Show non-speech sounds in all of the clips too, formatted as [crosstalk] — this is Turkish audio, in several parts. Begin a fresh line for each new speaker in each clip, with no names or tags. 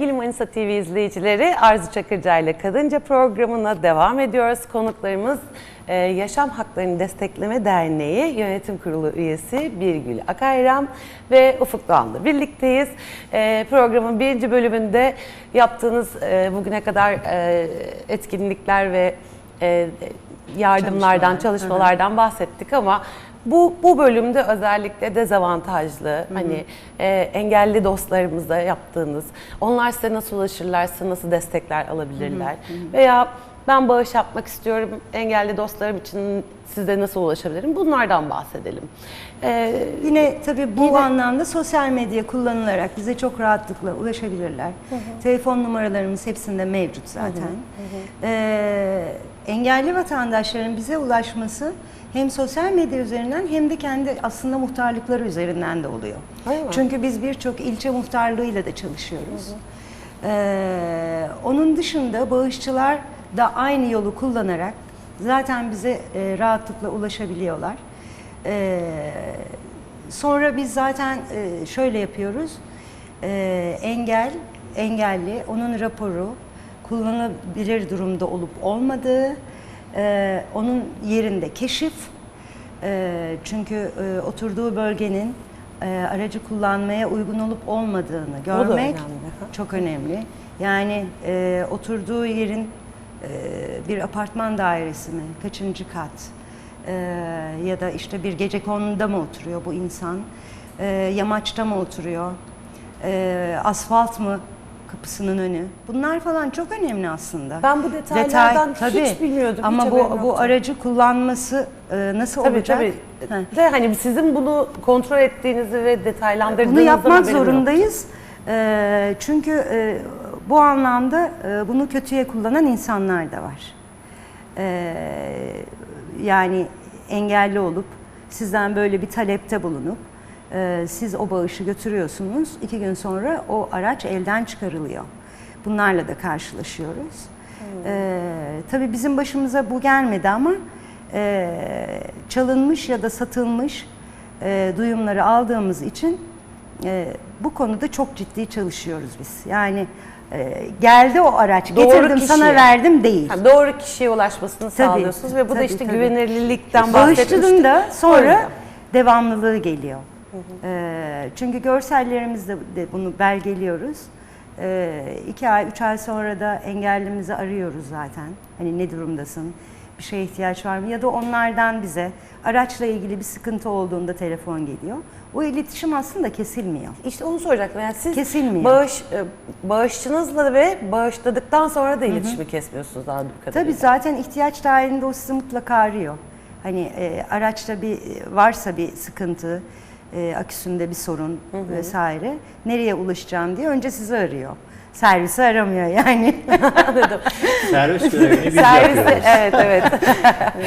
Sevgili Manisa TV izleyicileri, Arzu Çakırca ile Kadınca programına devam ediyoruz. Konuklarımız e, Yaşam Haklarını Destekleme Derneği Yönetim Kurulu üyesi Birgül Akayram ve Ufuk Doğan'la birlikteyiz. E, Programın birinci bölümünde yaptığınız e, bugüne kadar etkinlikler ve yardımlardan,
Çalışmalar.
çalışmalardan bahsettik ama bu bu bölümde özellikle dezavantajlı, hani e, engelli dostlarımızla yaptığınız, onlar size nasıl ulaşırlar, size nasıl destekler alabilirler veya ben bağış yapmak istiyorum, engelli dostlarım için size nasıl ulaşabilirim? Bunlardan bahsedelim. E,
Yine tabii bu
Yine-
anlamda sosyal medya kullanılarak bize çok rahatlıkla ulaşabilirler. Telefon numaralarımız hepsinde mevcut zaten. Ee, engelli vatandaşların bize ulaşması hem sosyal medya üzerinden hem de kendi aslında muhtarlıkları üzerinden de oluyor.
Mi?
Çünkü biz birçok ilçe muhtarlığıyla da çalışıyoruz. Ee, onun dışında bağışçılar da aynı yolu kullanarak zaten bize e, rahatlıkla ulaşabiliyorlar. Ee, sonra biz zaten e, şöyle yapıyoruz. Ee, engel, engelli, onun raporu, kullanılabilir durumda olup olmadığı, e, onun yerinde keşif, e, çünkü e, oturduğu bölgenin e, aracı kullanmaya uygun olup olmadığını görmek
önemli,
çok önemli. Yani e, oturduğu yerin e, bir apartman dairesi mi, kaçıncı kat e, ya da işte bir gece konunda mı oturuyor bu insan, e, yamaçta mı oturuyor, e, asfalt mı kapısının önü. Bunlar falan çok önemli aslında.
Ben bu detaylardan hiç bilmiyordum, hiç
Ama
haberim
bu
yoktu.
bu aracı kullanması e, nasıl
tabii
olacak?
tabii.
Heh.
De hani sizin bunu kontrol ettiğinizi ve detaylandırdığınızı
Bunu yapmak zorundayız. Ee, çünkü e, bu anlamda e, bunu kötüye kullanan insanlar da var. Ee, yani engelli olup sizden böyle bir talepte bulunup e, siz o bağışı götürüyorsunuz. iki gün sonra o araç elden çıkarılıyor. Bunlarla da karşılaşıyoruz. Ee, tabii bizim başımıza bu gelmedi ama e, çalınmış ya da satılmış e, duyumları aldığımız için e, bu konuda çok ciddi çalışıyoruz biz. Yani e, geldi o araç,
Doğru
getirdim sana
kişiye.
verdim değil.
Ha, doğru kişiye ulaşmasını
Tabii,
sağlıyorsunuz ve bu da
tabii,
işte
tabii.
güvenilirlikten bahsetmiştik.
Bağışçının da sonra devamlılığı geliyor. E, çünkü görsellerimizde de bunu belgeliyoruz. E, iki ay, üç ay sonra da engellimizi arıyoruz zaten. Hani ne durumdasın, bir şeye ihtiyaç var mı? Ya da onlardan bize araçla ilgili bir sıkıntı olduğunda telefon geliyor. O iletişim aslında kesilmiyor.
İşte onu soracaktım. Yani siz
Kesilmiyor.
bağış e, bağışçınızla ve bağışladıktan sonra da iletişimi kesmiyorsunuz anladığım kadarıyla.
Tabii zaten ihtiyaç dahilinde o sizi mutlaka arıyor. Hani e, araçta bir varsa bir sıkıntı, e, aküsünde bir sorun vesaire nereye ulaşacağım diye önce sizi arıyor. Servisi aramıyor yani. [laughs]
Servis görevini biz
Servisi,
yapıyoruz.
evet evet.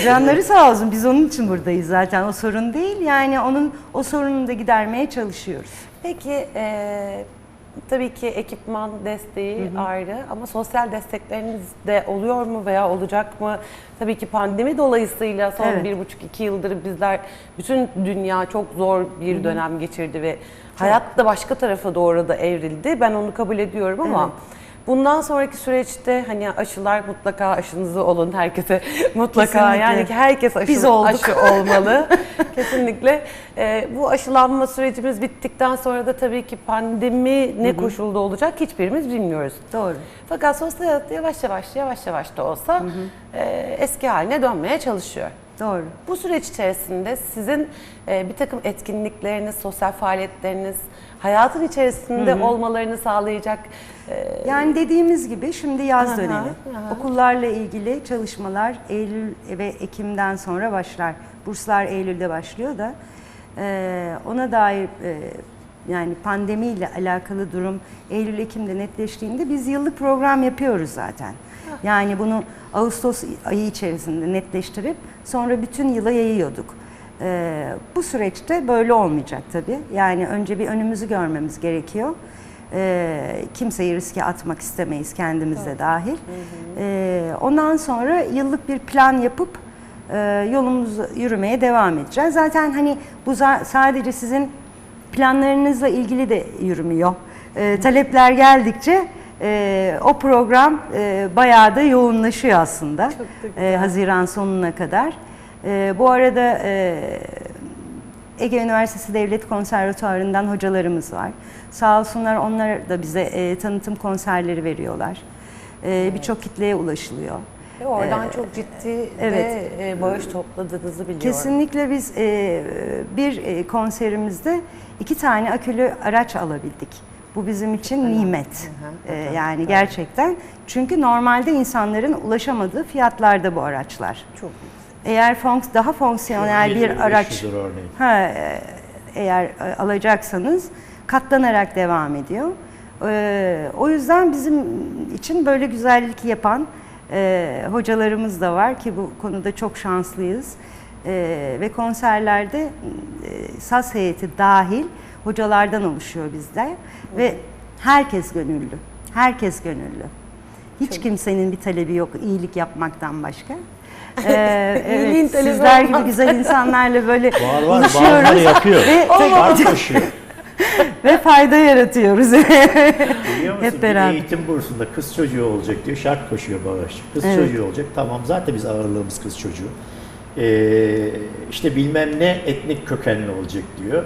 [laughs]
Canları sağ olsun biz onun için buradayız zaten o sorun değil yani onun o sorununu da gidermeye çalışıyoruz.
Peki e, tabii ki ekipman desteği ayrı ama sosyal destekleriniz de oluyor mu veya olacak mı? Tabii ki pandemi dolayısıyla son
Evet.
bir buçuk iki yıldır bizler bütün dünya çok zor bir dönem geçirdi ve hayat da başka tarafa doğru da evrildi. Ben onu kabul ediyorum ama Bundan sonraki süreçte hani aşılar mutlaka aşınızı olun herkese [laughs] mutlaka
Kesinlikle.
yani ki herkes aşı,
Biz olduk.
aşı olmalı. [laughs] Kesinlikle. Ee, bu aşılanma sürecimiz bittikten sonra da tabii ki pandemi ne koşulda olacak hiçbirimiz bilmiyoruz.
Doğru.
Fakat sosyal hayat yavaş yavaş yavaş yavaş da olsa e, eski haline dönmeye çalışıyor.
Doğru.
Bu süreç içerisinde sizin e, bir takım etkinlikleriniz, sosyal faaliyetleriniz, hayatın içerisinde olmalarını sağlayacak e,
Yani dediğimiz gibi şimdi yaz
Aha,
dönemi.
aha.
Okullarla ilgili çalışmalar Eylül ve Ekim'den sonra başlar. Burslar Eylül'de başlıyor da e, ona dair e, yani pandemiyle alakalı durum Eylül-Ekim'de netleştiğinde biz yıllık program yapıyoruz zaten. Yani bunu Ağustos ayı içerisinde netleştirip sonra bütün yıla yayıyorduk. E, bu süreçte böyle olmayacak tabii. Yani önce bir önümüzü görmemiz gerekiyor. Ee, kimseyi riske atmak istemeyiz kendimiz de dahil. Ee, ondan sonra yıllık bir plan yapıp e, yolumuzu yürümeye devam edeceğiz. Zaten hani bu sadece sizin planlarınızla ilgili de yürümüyor. e, talepler geldikçe e, o program e, bayağı da yoğunlaşıyor aslında. E, Haziran sonuna kadar. E, bu arada e, Ege Üniversitesi Devlet Konservatuarı'ndan hocalarımız var. Sağ olsunlar onlar da bize e, tanıtım konserleri veriyorlar. E, Birçok kitleye ulaşılıyor.
Ve oradan çok ciddi
evet.
ve e, bağış topladığınızı biliyorum.
Kesinlikle biz e, bir e, konserimizde iki tane akülü araç alabildik. Bu bizim için nimet. E, yani gerçekten. Çünkü normalde insanların ulaşamadığı fiyatlarda bu araçlar.
Çok
Eğer fonks daha fonksiyonel bir
2500
araç ha, e, eğer e, alacaksanız katlanarak devam ediyor. E, o yüzden bizim için böyle güzellik yapan e, hocalarımız da var ki bu konuda çok şanslıyız. E, ve konserlerde e, saz heyeti dahil hocalardan oluşuyor bizde ve herkes gönüllü. Herkes gönüllü. Hiç kimsenin bir talebi yok iyilik yapmaktan başka. Ee, [laughs] evet, sizler gibi güzel insanlarla böyle
Var var
buluşuyoruz
yapıyor.
ve,
koşuyor.
ve fayda yaratıyoruz. [laughs]
Biliyor musun?
Hep beraber.
Bir eğitim bursunda kız çocuğu olacak diyor. Şart koşuyor bağışçı. Kız
Evet.
çocuğu olacak. Tamam zaten biz ağırlığımız kız çocuğu. Ee, işte bilmem ne etnik kökenli olacak diyor.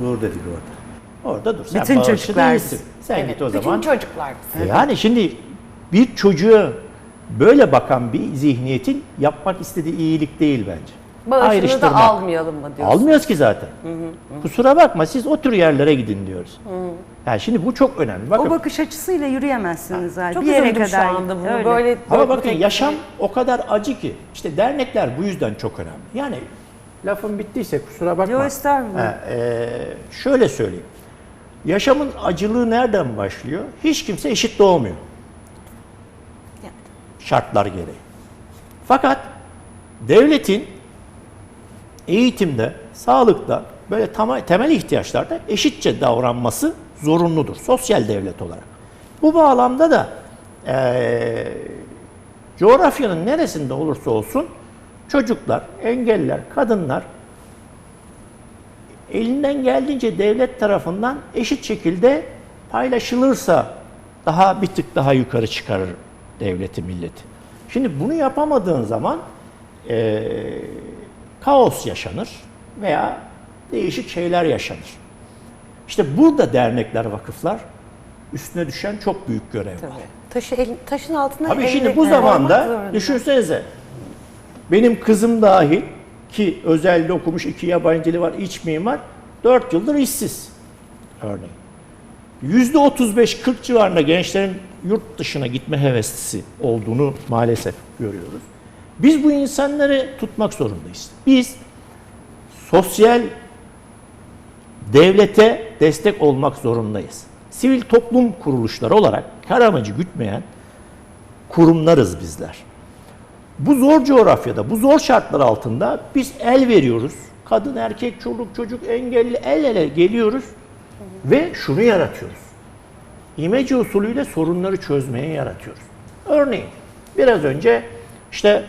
Dur dedik orada. Orada dur. Sen
Bütün çocuklar
değilsin. Sen
Evet,
git o
bütün
zaman.
çocuklar.
E Yani şimdi bir çocuğa böyle bakan bir zihniyetin yapmak istediği iyilik değil bence.
Bağışını da almayalım mı diyorsun?
Almıyoruz ki zaten. Kusura bakma siz o tür yerlere gidin diyoruz. Yani şimdi bu çok önemli. Bakın,
o bakış açısıyla yürüyemezsiniz zaten.
Çok
bir yere kadar.
şu anda bunu.
Öyle.
Böyle,
ama
böyle
bakın
tek-
yaşam o kadar acı ki. İşte dernekler bu yüzden çok önemli. Yani lafım bittiyse kusura bakma.
Yo, estağfurullah.
Ha, e, şöyle söyleyeyim. Yaşamın acılığı nereden başlıyor? Hiç kimse eşit doğmuyor. Şartlar gereği. Fakat devletin eğitimde, sağlıkta, böyle temel ihtiyaçlarda eşitçe davranması zorunludur. Sosyal devlet olarak. Bu bağlamda da eee, coğrafyanın neresinde olursa olsun çocuklar, engelliler, kadınlar elinden geldiğince devlet tarafından eşit şekilde paylaşılırsa daha bir tık daha yukarı çıkarır devleti milleti. Şimdi bunu yapamadığın zaman eee, kaos yaşanır veya değişik şeyler yaşanır. İşte burada dernekler, vakıflar üstüne düşen çok büyük görev var.
Tabii. Taşı el- taşın altına
Tabii şimdi bu zamanda düşünsenize benim kızım dahil ki özelde okumuş iki yabancı dili var iç mimar 4 yıldır işsiz örneğin. Yüzde 35-40 civarında gençlerin yurt dışına gitme heveslisi olduğunu maalesef görüyoruz. Biz bu insanları tutmak zorundayız. Biz sosyal devlete destek olmak zorundayız. Sivil toplum kuruluşları olarak kar amacı gütmeyen kurumlarız bizler. Bu zor coğrafyada, bu zor şartlar altında biz el veriyoruz. Kadın, erkek, çoluk, çocuk, engelli el ele geliyoruz ve şunu yaratıyoruz. İmece usulüyle sorunları çözmeye yaratıyoruz. Örneğin biraz önce işte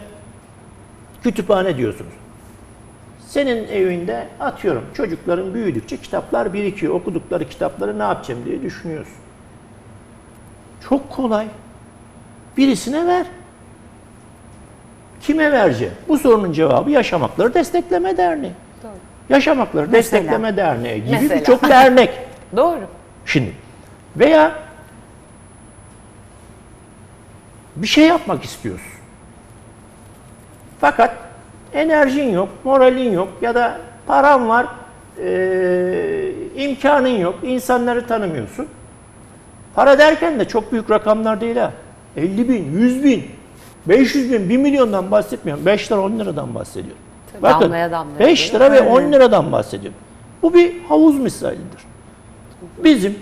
kütüphane diyorsunuz. Senin evinde atıyorum çocukların büyüdükçe kitaplar birikiyor. Okudukları kitapları ne yapacağım diye düşünüyorsun. Çok kolay. Birisine ver. Kime vereceğim? Bu sorunun cevabı Yaşam Hakları Destekleme Derneği. Yaşam Hakları
Mesela.
Destekleme Derneği gibi
Mesela.
birçok dernek. [laughs]
Doğru.
Şimdi veya bir şey yapmak istiyorsun. Fakat enerjin yok, moralin yok ya da paran var, eee, imkanın yok, insanları tanımıyorsun. Para derken de çok büyük rakamlar değil ha. 50 bin, 100 bin, 500 bin, 1 milyondan bahsetmiyorum. 5 lira 10 liradan bahsediyorum. Bakın
damlaya damlaya
5 lira ve 10 liradan bahsediyorum. Bu bir havuz misalidir. Bizim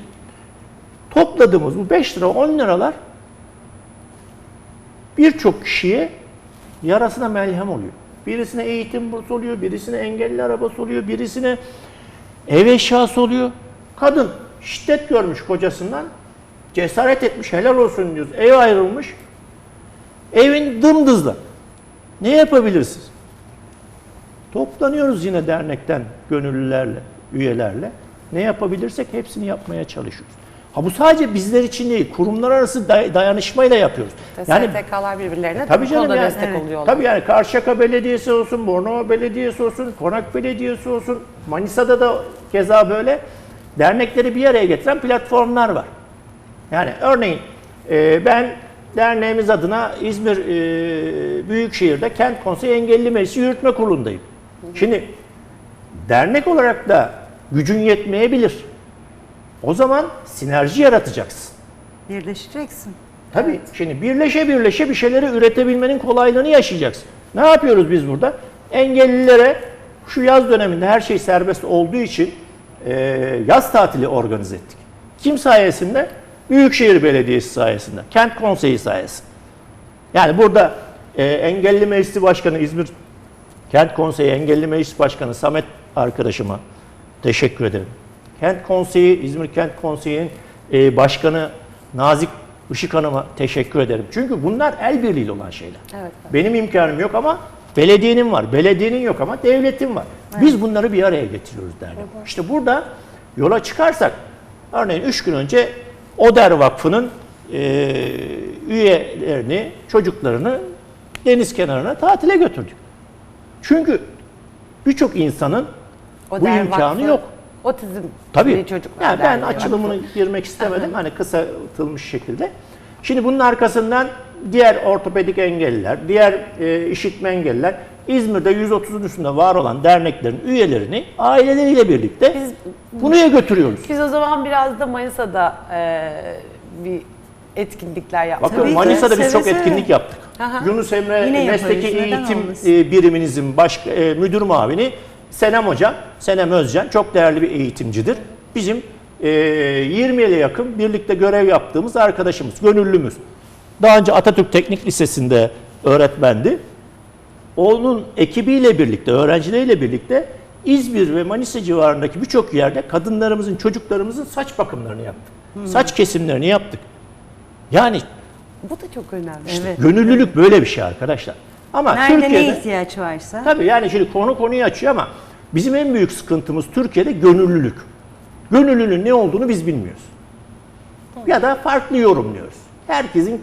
topladığımız bu 5 lira 10 liralar birçok kişiye yarasına melhem oluyor. Birisine eğitim bursu oluyor, birisine engelli arabası oluyor, birisine ev eşyası oluyor. Kadın şiddet görmüş kocasından, cesaret etmiş, helal olsun diyoruz. Ev ayrılmış, evin dımdızla. Ne yapabilirsiniz? Toplanıyoruz yine dernekten gönüllülerle, üyelerle. Ne yapabilirsek hepsini yapmaya çalışıyoruz. Ha bu sadece bizler için değil, kurumlar arası day- dayanışmayla yapıyoruz.
Yani, STK'lar birbirlerine
Tabii
bu
canım yani.
destek
Evet.
oluyorlar.
Tabii yani Karşıyaka Belediyesi olsun, Bornova Belediyesi olsun, Konak Belediyesi olsun, Manisa'da da keza böyle dernekleri bir araya getiren platformlar var. Yani örneğin e, ben derneğimiz adına İzmir e, Büyükşehir'de Kent Konseyi Engelli Meclisi Yürütme Kurulu'ndayım. Şimdi dernek olarak da gücün yetmeyebilir. O zaman sinerji yaratacaksın.
Birleşeceksin.
Tabii. Şimdi birleşe birleşe bir şeyleri üretebilmenin kolaylığını yaşayacaksın. Ne yapıyoruz biz burada? Engellilere şu yaz döneminde her şey serbest olduğu için e, yaz tatili organize ettik. Kim sayesinde? Büyükşehir Belediyesi sayesinde. Kent Konseyi sayesinde. Yani burada e, Engelli Meclisi Başkanı İzmir Kent Konseyi Engelli Meclis Başkanı Samet arkadaşıma teşekkür ederim. Kent Konseyi, İzmir Kent Konseyi'nin e, başkanı Nazik Işık Hanım'a teşekkür ederim. Çünkü bunlar el birliğiyle olan şeyler.
Evet.
Benim imkanım yok ama belediyenin var. Belediyenin yok ama devletin var. Biz bunları bir araya getiriyoruz dernek. İşte burada yola çıkarsak örneğin 3 gün önce Oder Vakfı'nın e, üyelerini, çocuklarını deniz kenarına tatile götürdük. Çünkü birçok insanın
O
bu imkanı
vakfı,
yok.
Otizm
Tabii.
çocuklar
Yani ben açılımını
vakfı.
girmek istemedim. hani kısaltılmış şekilde. Şimdi bunun arkasından diğer ortopedik engelliler, diğer e, işitme engelliler İzmir'de 130'un üstünde var olan derneklerin üyelerini aileleriyle birlikte
Biz-
buraya götürüyoruz.
Biz o zaman biraz da Manisa'da e, bir etkinlikler yaptık.
Bakın Manisa'da biz çok etkinlik yaptık.
Aha.
Yunus Emre
Yine
Mesleki
yaparız,
Eğitim e, Biriminizin baş, e, müdür muavini Senem Hoca, Senem Özcan çok değerli bir eğitimcidir. Bizim e, 20'ye yakın birlikte görev yaptığımız arkadaşımız, gönüllümüz. Daha önce Atatürk Teknik Lisesi'nde öğretmendi. Onun ekibiyle birlikte, öğrencileriyle birlikte İzmir ve Manisa civarındaki birçok yerde kadınlarımızın, çocuklarımızın saç bakımlarını yaptık. Saç kesimlerini yaptık. Yani
Bu da çok önemli.
Evet.
Gönüllülük böyle bir şey arkadaşlar. Ama
Nerede ne
Türkiye'de
ihtiyaç varsa.
tabii yani şimdi konu konuyu açıyor ama bizim en büyük sıkıntımız Türkiye'de gönüllülük. Gönüllülüğün ne olduğunu biz bilmiyoruz. Ya da farklı yorumluyoruz. Herkesin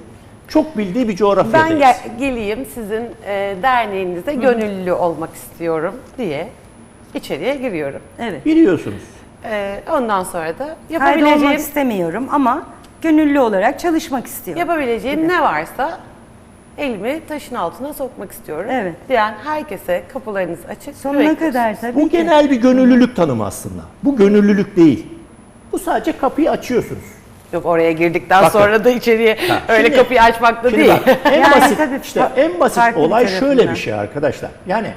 çok bildiği bir coğrafyadayız.
Ben gel- geleyim sizin e, derneğinize gönüllü olmak istiyorum diye içeriye giriyorum.
Evet.
Biliyorsunuz.
E, ondan sonra da
Kaydolmak
yapabileceğim
istemiyorum ama gönüllü olarak çalışmak istiyorum.
yapabileceğim ne varsa elimi taşın altına sokmak istiyorum.
Evet.
Diyen herkese kapılarınız açık.
Sonuna kadar tabii
Bu
ki.
genel bir gönüllülük tanımı aslında. Bu gönüllülük değil. Bu sadece kapıyı açıyorsunuz.
Yok oraya girdikten
Bakın.
sonra da içeriye öyle
şimdi-
kapıyı açmakta
Şimdi
değil.
bak, en
Yani
basit
tabii
işte
fa-
en basit
farklı bir
olay şöyle
tarafından.
bir şey arkadaşlar. Yani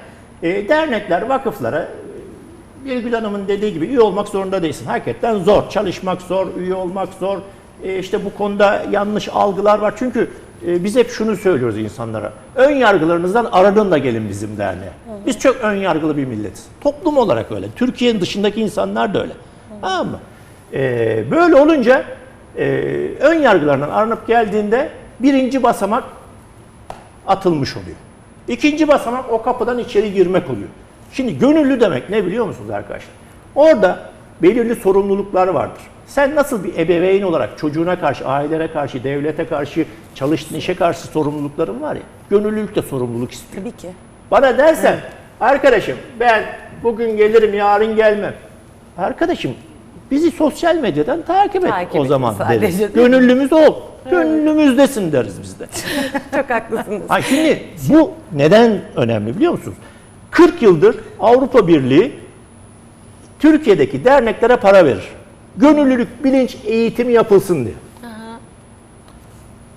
e, dernekler, vakıflara e, Birgül Hanım'ın dediği gibi üye olmak zorunda değilsin. Hakikaten zor. Çalışmak zor, üye olmak zor. E, işte bu konuda yanlış algılar var. Çünkü e, biz hep şunu söylüyoruz insanlara. Ön yargılarınızdan arının da gelin bizim derneğe. Biz çok ön yargılı bir milletiz. Toplum olarak öyle. Türkiye'nin dışındaki insanlar da öyle. Tamam mı? E, böyle olunca e, ön yargılarından arınıp geldiğinde birinci basamak atılmış oluyor. İkinci basamak o kapıdan içeri girmek oluyor. Şimdi gönüllü demek ne biliyor musunuz arkadaşlar? Orada belirli sorumluluklar vardır. Sen nasıl bir ebeveyn olarak çocuğuna karşı, ailelere karşı, devlete karşı, çalıştığın işe karşı sorumlulukların var ya, gönüllülük de sorumluluk istiyor.
Tabii ki.
Bana dersen, arkadaşım ben bugün gelirim, yarın gelmem. Arkadaşım bizi sosyal medyadan takip et
Takip
o zaman
sadece,
deriz. [laughs] Gönüllümüz ol. Gönlümüzdesin deriz biz de. [laughs]
Çok haklısınız.
Ha şimdi bu neden önemli biliyor musunuz? 40 yıldır Avrupa Birliği Türkiye'deki derneklere para verir. Gönüllülük bilinç eğitimi yapılsın diye.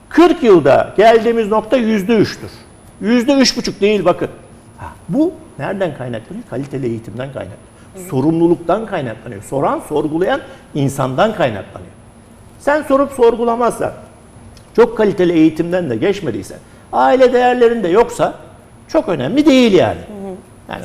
40 yılda geldiğimiz nokta yüzde üçtür. Yüzde üç buçuk değil bakın. Ha, bu nereden kaynaklanıyor? Kaliteli eğitimden kaynaklanıyor. Sorumluluktan kaynaklanıyor. Soran, sorgulayan insandan kaynaklanıyor. Sen sorup sorgulamazsan, çok kaliteli eğitimden de geçmediysen, aile değerlerin de yoksa çok önemli değil yani. Yani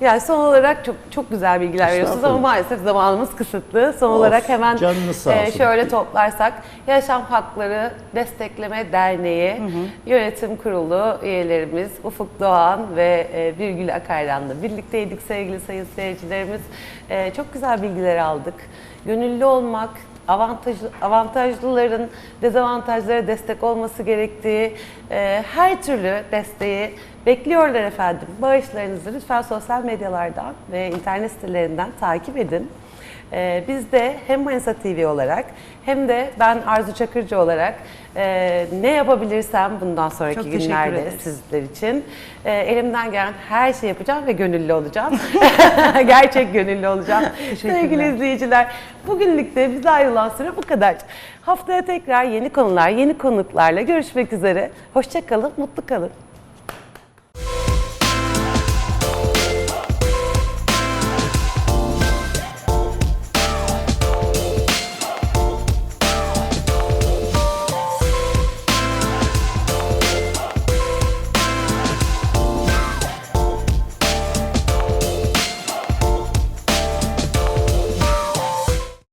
Yani son olarak çok çok güzel bilgiler veriyorsunuz ama maalesef zamanımız kısıtlı. Son
Olsun,
olarak hemen e, şöyle toplarsak Yaşam Hakları Destekleme Derneği Yönetim Kurulu üyelerimiz Ufuk Doğan ve e, Birgül Akayran'la birlikteydik sevgili sayın seyircilerimiz. E, çok güzel bilgiler aldık. Gönüllü olmak, avantajlı, avantajlıların dezavantajlara destek olması gerektiği e, her türlü desteği bekliyorlar efendim. Bağışlarınızı lütfen sosyal medyalardan ve internet sitelerinden takip edin. Ee, biz de hem Manisa TV olarak hem de ben Arzu Çakırcı olarak e, ne yapabilirsem bundan sonraki
Çok
günlerde
ederiz.
sizler için e, elimden gelen her şeyi yapacağım ve gönüllü olacağım. [laughs] Gerçek gönüllü olacağım. Sevgili izleyiciler, bugünlük de bize ayrılan süre bu kadar. Haftaya tekrar yeni konular, yeni konuklarla görüşmek üzere. Hoşçakalın, mutlu kalın.